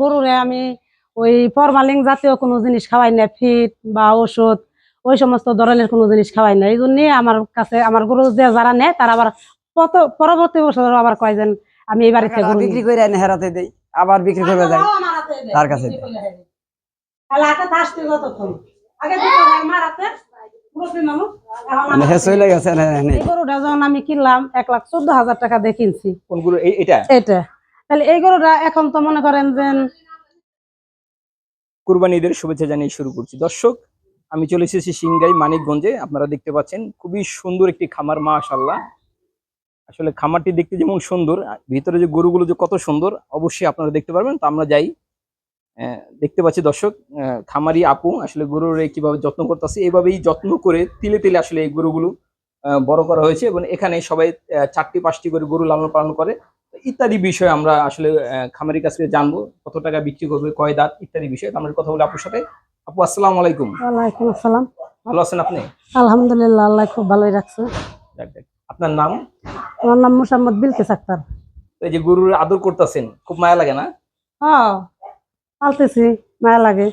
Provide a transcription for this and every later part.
গরুরে আমি ওই ফরমালিং জাতীয় কোনো জিনিস খাওয়াই না ফিট বা ওষুধ ওই সমস্ত ধরনের কোনো জিনিস খাওয়াই না এই জন্য আমার কাছে আমার গরু যে যারা নেয় তারা আবার পরবর্তী বছর আবার কয় যেন আমি এই বাড়িতে গরু বিক্রি করে এনে হেরাতে দেই আবার বিক্রি করে তার কাছে হয়। আগে দিতে হয় মানুষ, এখন আমার মানে আমি কিনলাম এক লাখ চোদ্দ হাজার টাকা দিয়ে কিনছি। এটা? এটা। তাহলে এই গরুটা এখন তো মনে করেন যে কুরবানি ঈদের শুভেচ্ছা জানিয়ে শুরু করছি। দর্শক, আমি চলে এসেছি সিংগাই মানিকগঞ্জে। আপনারা দেখতে পাচ্ছেন, খুবই সুন্দর একটি খামার মাশাল্লাহ আসলে খামারটি দেখতে যেমন সুন্দর ভিতরে যে গরুগুলো যে কত সুন্দর, অবশ্যই আপনারা দেখতে পারবেন। তো আমরা যাই। দেখতে পাচ্ছি দর্শক খামারি আপু, আসলে গরুর কীভাবে যত্ন করতেছে, এভাবেই যত্ন করে তিলে তিলে আসলে এই গরুগুলো বড় করা হয়েছে। এবং এখানে সবাই চারটি পাঁচটি করে গরু লালন পালন করে। ইত্যাদি বিষয় আমরা আসলে খামারির কাছ থেকে জানব কত টাকা বিক্রি করবে কয় দাঁত ইত্যাদি বিষয়। আমরা কথা বলি আপুর সাথে। আপু আসসালামু আলাইকুম। ওয়ালাইকুম আসসালাম। ভালো আছেন আপনি? আলহামদুলিল্লাহ আল্লাহ খুব ভালোই রাখছে। আপনার নাম? আমার নাম মুসাম্মদ বিলকেস আক্তার। এই যে গরুর আদর করতেছেন খুব মায়া লাগে না? হ্যাঁ পালতেছি মায়া লাগে।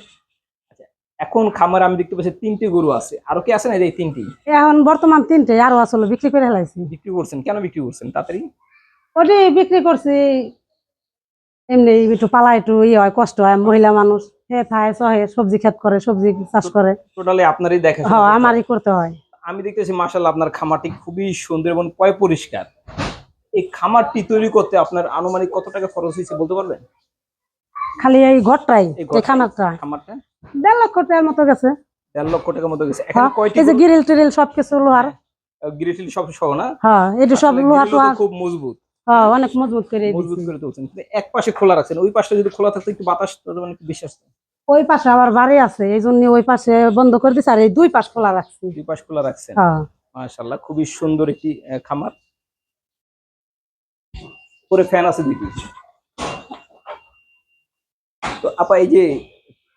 এখন খামার আমি দেখতে পাচ্ছি তিনটি গরু আছে। আরও কি আছে না এই এই তিনটি? এখন বর্তমান তিনটে আরও আসলে বিক্রি করে ফেলাইছি। বিক্রি করছেন কেন বিক্রি করছেন তাড়াতাড়ি? ওটি বিক্রি করছি। এমনি একটু পালা একটু ইয়ে হয় কষ্ট হয় মহিলা মানুষ। হে থায় সহে সবজি ক্ষেত করে সবজি চাষ করে। টোটালি আপনারই দেখা হ্যাঁ আমারই করতে হয়। আমি দেখতেছি মাশাল্লাহ আপনার খামারটি খুবই সুন্দর এবং পয় পরিষ্কার। এই খামারটি তৈরি করতে আপনার আনুমানিক কত টাকা খরচ হয়েছে বলতে পারবেন? খালি এই ঘরটাই এই খামারটা। খামারটা? দেড় লক্ষ টাকার মতো গেছে। দেড় লক্ষ টাকার মতো গেছে। হ্যাঁ, এখানে কয়টি এই যে গিরিল টিরিল সবকিছু লোহার। গিরিটিল সব সহ না? হ্যাঁ এটা সব লোহা তো খুব মজবুত। হ্যাঁ অনেক মজবুত করে মজবুত করে তুলছেন। এক পাশে খোলা রাখছেন ওই পাশটা যদি খোলা থাকতো একটু বাতাস মানে একটু বিশ্বাস ওই পাশে আবার বাড়ি আছে এই জন্য ওই পাশে বন্ধ করে দিছে আর এই দুই পাশ খোলা রাখছি। দুই পাশ খোলা রাখছেন। হ্যাঁ। মাশাল্লাহ খুবই সুন্দর একটি খামার। পরে ফ্যান আছে দুইটি তো আপা এই যে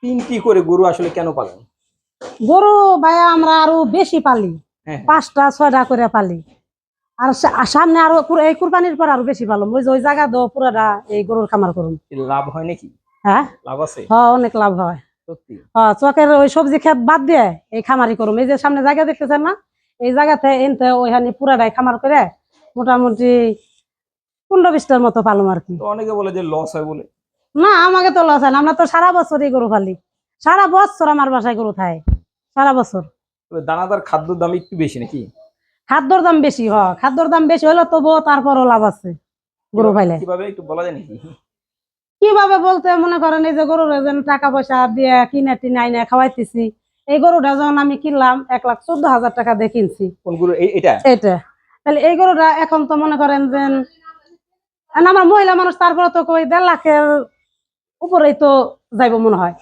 তিনটি করে গরু আসলে কেন পালেন? গরু ভাইয়া আমরা আরও বেশি পালি। হ্যাঁ। পাঁচটা ছয়টা করে পালি। আর সামনে আরও এই কুরবানির পর আরও বেশি পালো ওই ওই জায়গা দো পুরোটা এই গরুর খামার করুন। লাভ হয় নাকি? হ্যাঁ? লাভ আছে? হ্যাঁ অনেক লাভ হয়। হ্যাঁ চকের ওই সবজি ক্ষেত বাদ দিয়ে এই খামারি করুম এই যে সামনে জায়গা দেখতেছেন না? এই জায়গাতে এনতে ওইখানে পুরাটাই খামার করে মোটামুটি পনেরো বিশটার মতো পালুম আর কি। অনেকে বলে যে লস হয় বলে। না আমাকে তো লস হয় না। আমরা তো সারা বছরই গরু পালি। সারা বছর আমার বাসায় গরু থাকে। সারা বছর। দানাদার খাদ্যর দাম একটু বেশি নাকি? খাদ্যর দাম বেশি হ খাদ্যর দাম বেশি হলে তবুও তারপরও লাভ আছে গরু পাইলে। কীভাবে একটু বলা যায় নাকি? কীভাবে বলতে মনে করেন এই যে গরুর টাকা পয়সা দিয়ে কিনে টিনে আইনে খাওয়াইতেছি এই গরুটা যখন আমি কিনলাম এক লাখ চোদ্দ হাজার টাকা দিয়ে কিনছি। এটা? তাহলে এই গরুটা এখন তো মনে করেন যে আমার মহিলা মানুষ তারপরে তো কই দেড় লাখের উপরেই তো যাইব মনে হয়।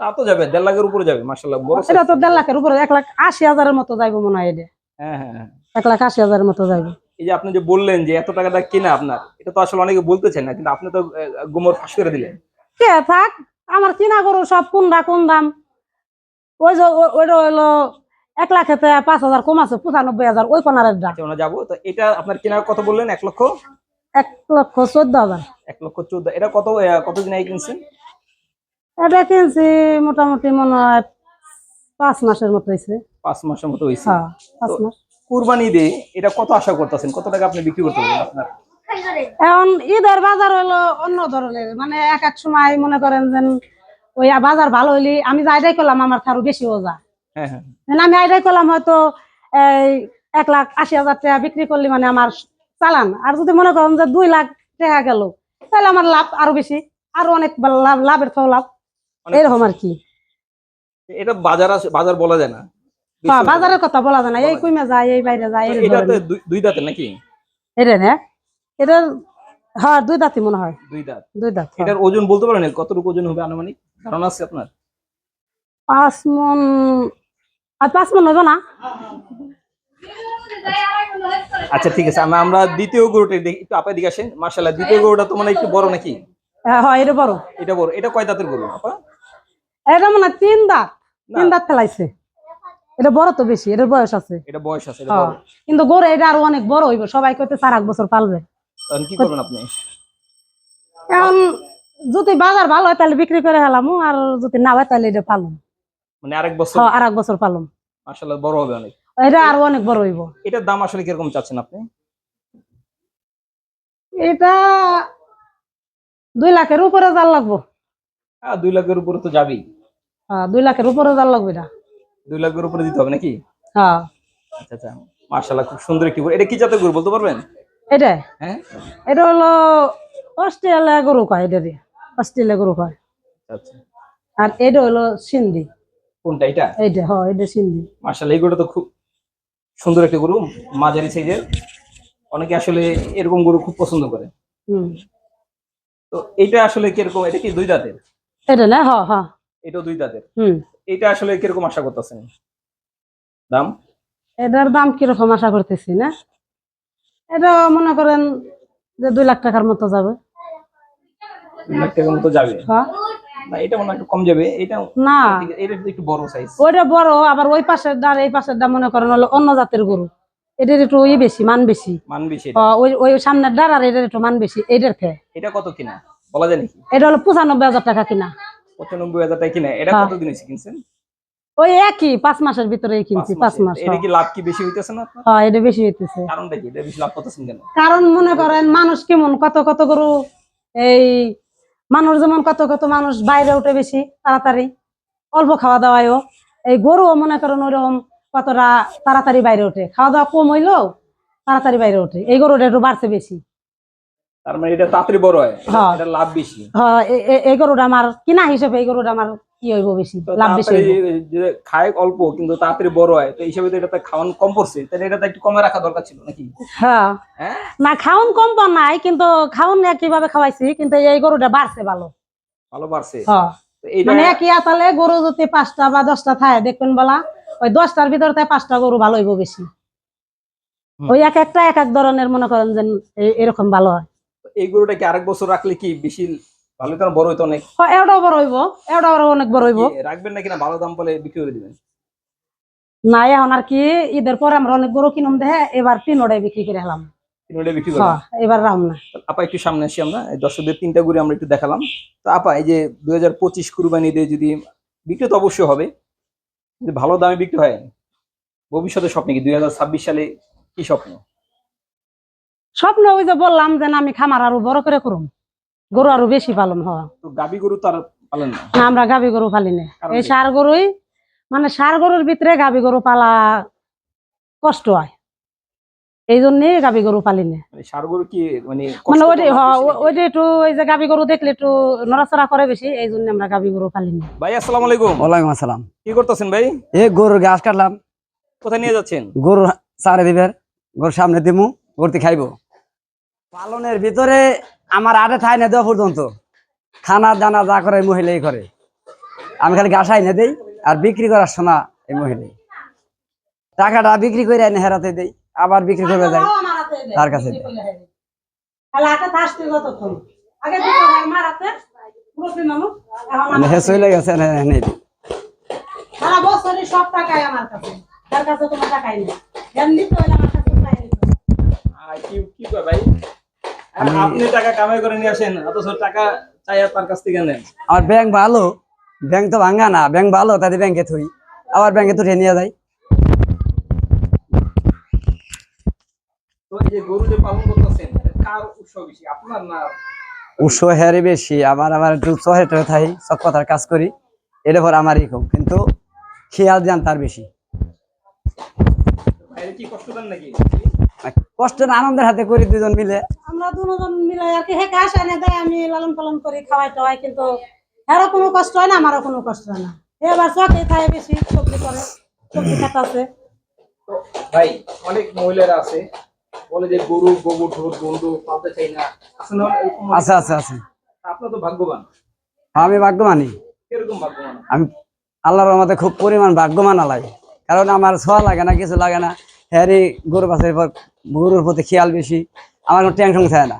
তা তো যাবে দেড় লাখের উপরে যাবে মাসাল্লাহ। এটা তো দেড় লাখের উপরে এক লাখ আশি হাজারের মতো যাইব মনে হয় এটা। হ্যাঁ হ্যাঁ হ্যাঁ। এক লাখ আশি হাজারের মতো যাইব। এই যে আপনি যে বললেন যে এত টাকা দিয়ে কেনা আপনার এটা তো আসলে অনেকে বলতে চায় না কিন্তু আপনি তো গোমর ফাঁস করে দিলেন। কে থাক আমার কিনা গরু সব কোনটা কোন দাম? ওই যে ওইটা হইল এক লাখেতে পাঁচ হাজার কম আছে পঁচানব্বই হাজার ওই কোনারের দাম। আচ্ছা যাব। তো এটা আপনার কেনার কত বললেন? এক লক্ষ? এক লক্ষ চোদ্দ হাজার। এক লক্ষ চোদ্দ। এটা কত কতদিন আগে কিনছেন? এটা কিনছি মোটামুটি মনে হয় পাঁচ মাসের মতো হয়েছে পাঁচ মাসের মতো হয়েছে। হ্যাঁ পাঁচ মাস। কুরবানি দিয়ে এটা কত আশা করতেছেন? কত টাকা আপনি বিক্রি করতে পারবেন আপনার? এখন ঈদের বাজার হলো অন্য ধরনের। মানে এক এক সময় মনে করেন যেন ওই বাজার ভালো হইলে আমি যা আইডাই করলাম আমার থারু বেশি ওজা। হ্যাঁ হ্যাঁ। আমি আইডাই করলাম হয়তো এই এক লাখ আশি হাজার টাকা বিক্রি করলে মানে আমার চালান। আর যদি মনে করেন যে দুই লাখ টাকা গেল তাহলে আমার লাভ আরও বেশি। আরও অনেক লাভ লাভের তো লাভ। এরকম আর কি। এটা বাজার আছে বাজার বলা যায় না। বাজারের কথা বলা যায় না এই কুইমে যায় এই বাইরে যায় এই এটা দুই- দাঁতের নাকি? এটা না এটার হ্যাঁ দুই দাঁতই মনে হয়। দুই দাঁত। দুই দাঁত হ্যাঁ। এটার ওজন বলতে পারেন কতটুকু ওজন হবে আনুমানিক? ধারণা আছে আপনার? পাঁচ মন আর পাঁচ মন হবে না। আচ্ছা ঠিক আছে আমরা আমরা দ্বিতীয় গরুটা দেখি একটু আপা দিকে আসেন। মার্শাল্লাহ দ্বিতীয় গরুটা তো মানে একটু বড় নাকি? হ্যাঁ, হয় এটা বড়। এটা বড় এটা কয় দাঁতের গরু আপা? এটা মনে তিন দাঁত তিন দাঁত ফেলাইছে। এটা বড় তো বেশি এটার বয়স আছে। এটা বয়স আছে এটা হ্যাঁ। বড়। কিন্তু গরু এটা আরও অনেক বড় হইব সবাই কইতে চার এক বছর পালবে। তখন কি করবেন আপনি? এখন যদি বাজার ভালো হয় তাহলে বিক্রি করে হেলাম আর যদি না হয় তাহলে এটা পালুম। মানে আরেক বছর? হ্যাঁ আর এক বছর পালুম। মাসাল্লাহ বড় হবে অনেক। এটা আরও অনেক বড় হইব। এটার দাম আসলে কীরকম চাচ্ছেন আপনি? এটা দুই লাখের উপরে জাল লাগবো। হ্যাঁ দুই লাখের উপরে তো যাবেই। হ্যাঁ দুই লাখের উপরে জাল লাগবে এটা। দুই লাখের উপরে দিতে হবে নাকি? হ্যাঁ। আচ্ছা আচ্ছা। মার্শাল্লাহ খুব সুন্দর একটি এটা কি জাতের গরু বলতে পারবেন? এটা? হ্যাঁ? এটা হলো অস্ট্রেলিয়া গরু কয় এটা অস্ট্রেলিয়া গরু কয়। আচ্ছা আর এটা হলো সিন্ধি। কোনটা এটা? এইটা হ্যাঁ এটা সিন্ধি। মার্শাল্লাহ এই গরুটা তো খুব সুন্দর একটি গরু মাঝারি সাইজের। অনেকে আসলে এরকম গরু খুব পছন্দ করে। হুম। তো এটা আসলে কীরকম? এটা কি দুই দাঁতের? এটা না? হ্যাঁ হ্যাঁ। এটাও দুই দাঁতের। হুম। এটা আসলে কীরকম আশা করতেছেন? দাম? এটার দাম কীরকম আশা করতেছি না? এটা মনে করেন যে দুই লাখ টাকার মতো যাবে। দুই লাখ টাকার মতো যাবে? হ্যাঁ। না এটা মনে একটু কম যাবে। এটা না। এটা একটু বড় সাইজ ওইটা বড় আবার ওই পাশের ডার এই পাশের ডার মনে করেন হলো অন্য জাতের গরু। এটার একটু ই বেশি মান বেশি। মান বেশি ওই ওই সামনের ডার আর এটার একটু মান বেশি এটার খেয়ে এটা কত কিনা? বলা যায় নাকি? এটা হলো পঁচানব্বই হাজার টাকা কিনা। পঁচানব্বই হাজার টাকা কিনা। এটা হ্যাঁ। হয়েছে কিনছেন? ওই একই পাঁচ মাসের ভিতরে কিনছি পাঁচ মাস এটা কি লাভ কি বেশি হইতেছে না হ্যাঁ এটা বেশি হইতেছে। কারণটা কি? এটা বেশি লাভ করতেছেন কেন? কারণ মনে করেন মানুষ কেমন কত কত গরু এই মানুষ যেমন কত কত মানুষ বাইরে উঠে বেশি তাড়াতাড়ি অল্প খাওয়া দাওয়ায়ও। এই গরুও মনে করেন ওইরকম কতটা তাড়াতাড়ি বাইরে ওঠে খাওয়া দাওয়া কম হইলেও তাড়াতাড়ি বাইরে ওঠে এই গরুটা একটু বাড়ছে বেশি। তার মানে এটা তাড়াতাড়ি বড় হয়। হ্যাঁ। এটা লাভ বেশি। হ্যাঁ এই গরুটা আমার কিনা হিসেবে এই গরুটা আমার কি হইব বেশি? লাভ বেশি খায় অল্প কিন্তু তাড়াতাড়ি বড় হয়। তো হিসাবে তো খাওয়ান কম পড়ছে। তাহলে একটু কমে রাখা দরকার ছিল নাকি? হ্যাঁ। হ্যাঁ? না খাওন কম পান নাই কিন্তু খাওন কীভাবে খাওয়াইছি কিন্তু এই গরুটা বাড়ছে ভালো। ভালো পারছে হ্যাঁ। মানে একই আতালে গরু যদি পাঁচটা বা দশটা থাকে দেখবেন বলা ওই দশটার ভিতরে পাঁচটা গরু ভালো হইব বেশি। ওই এক একটা এক এক ধরনের মনে করেন যে এরকম ভালো হয়। এই গরুটা কি আরেক বছর রাখলে কি বেশি ভালো? তো বড় হইতো অনেক হয়, এটাও বড় হইব এটাও আরও অনেক বড় হইব। রাখবেন নাকি না? ভালো দাম বলে বিক্রি করে দিবেন। না এখন আর কি ঈদের পরে আমরা অনেক গরু কিনুম দেখে এবার তিন ওটাই বিক্রি করে হেলাম বিক্রি করবেন? হ্যাঁ এবার রাম না। আপা একটু সামনে আসি আমরা। এই দর্শকদের তিনটা গরু আমরা একটু দেখালাম। তো আপা এই যে দুই হাজার পঁচিশ কুরবানিতে যদি বিক্রি তো অবশ্যই হবে ভালো দামে বিক্রি হয়। ভবিষ্যতে স্বপ্ন কি? দুই হাজার ছাব্বিশ সালে কি স্বপ্ন? স্বপ্ন ওই যে বললাম যে আমি খামার আরও বড় করে করুম। গরু আরও বেশি পালন হয়। তো গাবি গরু পালেন না? আমরা পালি না। এই সার গরুই মানে সার গরুর ভিতরে গাভী গরু পালা কষ্ট হয়। এই জন্যে গাভী গরু পালি না। মানে গরু কি মানে মানে ওইটাই তো না হ- ওইটা একটু ওই যে গাভী গরু দেখলে একটু নড়াচড়া করে বেশি এই জন্য আমরা গাভী গরু পালি না। ভাই আসসালামু আলাইকুম। ওয়ালাইকুম আসসালাম। কি করতেছেন ভাই? এই গরুর ঘাস কাটলাম। কোথায় নিয়ে যাচ্ছেন? গরু চারে দিবের গরুর সামনে দিমু গরুতে খাইবো। পালনের ভিতরে আমার আটে ঠাই না দেওয়া পর্যন্ত। খানা দানা যা করে মহিলাই করে। আমি খালি ঘাস আইনে দেই আর বিক্রি করার সময় এই মহিলাই। টাকাটা বিক্রি করে এনে হেরাতে দেই আবার বিক্রি করবে যাই তার কাছে চলে গেছে এনে এনে দিই। সারা বছরই সব টাকাই আমার কাছে। তার কাছে তোমার টাকাই নেই। এমনি তো হইলে আমার কাছে টাকাই নেই। আর কি কি ভাই? আপনি টাকা কামাই করে নিয়ে আসেন অথচ টাকা চাই তার কাছ থেকে নেন। আমার ব্যাংক ভালো ব্যাংক তো ভাঙ্গা না ব্যাংক ভালো তাদের ব্যাংকে থুই। আবার ব্যাংকে তো নিয়ে যাই তো এই যে গরু যে পালন করতেছেন এটা কার উৎস বেশি আপনার না? উৎস হেরে বেশি আমার আমার একটু চহে থাই সব কথার কাজ করি। এটা পর আমারই খুব কিন্তু খেয়াল যান তার বেশি। কষ্ট কষ্ট না আনন্দের হাতে করি দুজন মিলে। আমরা দুজন মিলে আর কি হে ঘাস এনে দেয় আমি লালন পালন করি খাওয়াই টাওয়াই কিন্তু এরও কোনো কষ্ট হয় না আমারও কোনো কষ্ট হয় না। এবার চকে খায় বেশি সবজি করে সবজি খেতে আছে। ভাই অনেক মহিলারা আছে বলে যে গরু গোবর গন্ধ পালতে চাই না। আছে? আচ্ছা আচ্ছা আচ্ছা আপনার তো ভাগ্যবান। আমি ভাগ্যমানী কীরকম ভাগ্যবান? আমি আল্লাহর রহমতে খুব পরিমাণ ভাগ্যমান আলাই কারণ আমার ছোঁয়া লাগে না কিছু লাগে না। হ্যারি গরু বাছার পর গরুর প্রতি খেয়াল বেশি। আমার কোনো টেনশন থাকে না।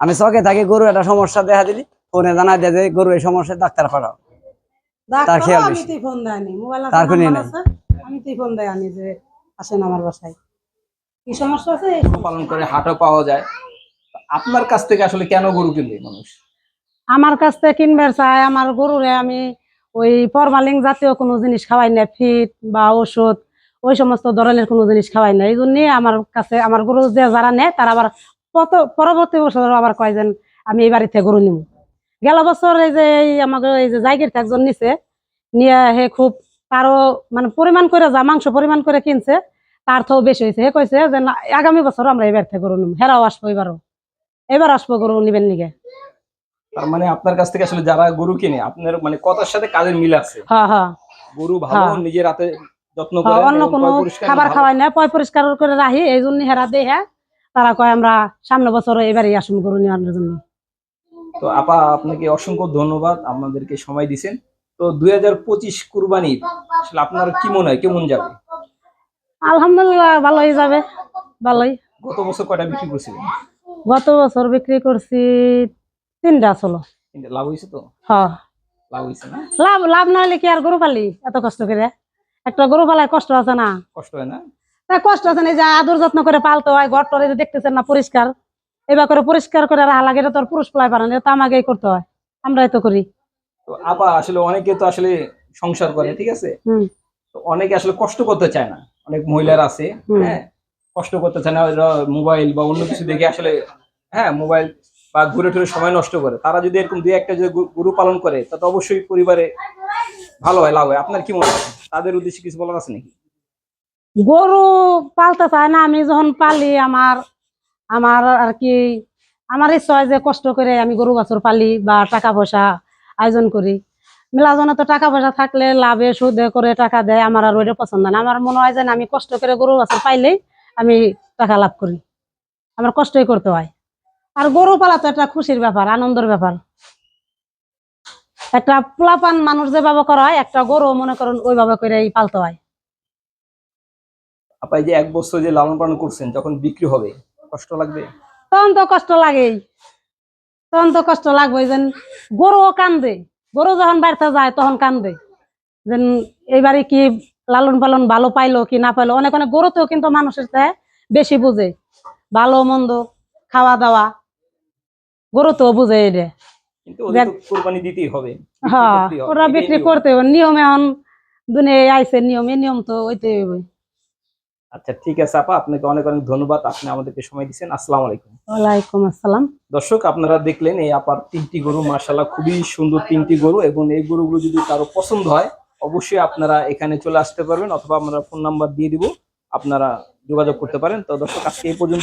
আমি চকে থাকি গরু একটা সমস্যা দেখা দিলি ফোনে জানা দেয় যে গরু এই সমস্যা ডাক্তার পাঠাও। তার খেয়াল ডাক্তারও আমি বেশি। তুই ফোন দেয় আনি মোবাইল আছে তার কোনো নেই। আমি তুই ফোন দেয় আনি যে আসেন আমার বাসায়। কি সমস্যা আছে? পালন করে হাটও পাওয়া যায়। আপনার কাছ থেকে আসলে কেন গরু কিনবে মানুষ? আমার কাছ থেকে কিনবার চাই আমার গরুরে আমি ওই ফরমালিং জাতীয় কোনো জিনিস খাওয়াই না ফিট বা ওষুধ। ওই সমস্ত ধরনের কোনো জিনিস খাওয়াই না এই জন্য আমার কাছে আমার গরু যে যারা নেয় তারা আবার পরবর্তী বছর আবার কয় যেন আমি এই বাড়িতে গরু নিব গেল বছর এই যে এই আমাকে এই যে জায়গার একজন নিছে নিয়ে হে খুব তারও মানে পরিমাণ করে যা মাংস পরিমাণ করে কিনছে তার থেকেও বেশি হয়েছে। হে কইছে যে আগামী বছর আমরা এই বাড়িতে গরু নিব হেরাও আসব এবারও। এবার আসব গরু নিবেন নিগে। তার মানে আপনার কাছ থেকে আসলে যারা গরু কিনে আপনার মানে কথার সাথে কাজের মিল আছে। হ্যাঁ হ্যাঁ। গরু ভালো হ্যাঁ। নিজের হাতে অন্য কোনো খাবার খাওয়াই না পয় পরিষ্কার করে রাখি এই জন্য হেরা দেয় হ্যাঁ। তারা কয় আমরা সামনে বছর এবারই আসুন গরু নেওয়ার জন্য। তো আপা আপনাকে অসংখ্য ধন্যবাদ আমাদেরকে সময় দিছেন। তো দুই হাজার পঁচিশ কুরবানির আসলে আপনার কি মনে হয় কেমন যাবে? আলহামদুলিল্লাহ ভালোই যাবে ভালোই। গত বছর কয়টা বিক্রি করছিলেন? গত বছর বিক্রি করছি তিনটা কিন্তু লাভ হয়েছে তো? হ্যাঁ। লাভ হয়েছে না? লাভ লাভ না হলে কি আর গরু পালি এত কষ্ট করে? একটা গরু পালার কষ্ট আছে না। কষ্ট হয় না? কষ্ট আছে না যে আদর যত্ন করে পালতে হয় ঘর টরে দেখতেছেন না পরিষ্কার। এবার করে পরিষ্কার করে রাখা লাগে এটা তো আর পুরুষ পালাই পারে না এটা তো আমাকেই করতে হয় আমরাই তো করি। তো আপা আসলে অনেকে তো আসলে সংসার করে ঠিক আছে? তো অনেকে আসলে কষ্ট করতে চায় না অনেক মহিলারা আছে হ্যাঁ? কষ্ট করতে চায় না মোবাইল বা অন্য কিছু দেখে আসলে হ্যাঁ মোবাইল বা ঘুরে টুরে সময় নষ্ট করে। তারা যদি এরকম দুই একটা যদি গরু- পালন করে তাতে অবশ্যই পরিবারে ভালো হয়, লাভ হয়। আপনার কি মনে হয়? তাদের উদ্দেশ্যে কিছু বলার আছে নাকি? গরু পালতে চায় না, আমি যখন পালি আমার আমার আর কি, আমার ইচ্ছা হয় যে কষ্ট করে আমি গরু বাছুর পালি বা টাকা পয়সা আয়োজন করি। মেলাজনে তো টাকা পয়সা থাকলে লাভে, সুদে করে টাকা দেয়, আমার আর ওইটা পছন্দ না। আমার মনে হয় যে আমি কষ্ট করে গরু বাছুর পাইলেই আমি টাকা লাভ করি। আমার কষ্টই করতে হয়। আর গরু পালা তো একটা খুশির ব্যাপার আনন্দের ব্যাপার। একটা পোলাপান মানুষ যেভাবে করা হয় একটা গরু মনে করেন ওইভাবে করে পালতে হয়। আপা এই যে এক বছর যে লালন পালন করছেন যখন বিক্রি হবে কষ্ট লাগবে? তখন তো কষ্ট লাগেই। তখন তো কষ্ট লাগবে যেন গরুও কান্দে। গরু যখন বাড়িতে যায় তখন কান্দে। যেন এইবারে কি লালন পালন ভালো পাইলো কি না পাইলো? অনেক অনেক গরুতেও কিন্তু মানুষের চেয়ে বেশি বুঝে। ভালো মন্দ খাওয়া দাওয়া বুঝে কিন্তু কোরবানি দিতেই হবে। হ্যাঁ ওরা বিক্রি করতে হবে। নিয়ম এখন নিয়ম তো ওইতে হইবে আচ্ছা ঠিক আছে আপা আপনাকে অনেক অনেক ধন্যবাদ। আপনি আমাদেরকে সময় দিচ্ছেন আসসালামু আলাইকুম। ওয়ালাইকুম আসসালাম। দর্শক আপনারা দেখলেন এই আপার তিনটি গরু মার্শাল্লাহ খুবই সুন্দর তিনটি গরু এবং এই গরুগুলো যদি কারও পছন্দ হয় অবশ্যই আপনারা এখানে চলে আসতে পারবেন অথবা আমরা ফোন নাম্বার দিয়ে দিব। আপনারা যোগাযোগ করতে পারেন। তো দর্শক আজকে এই পর্যন্ত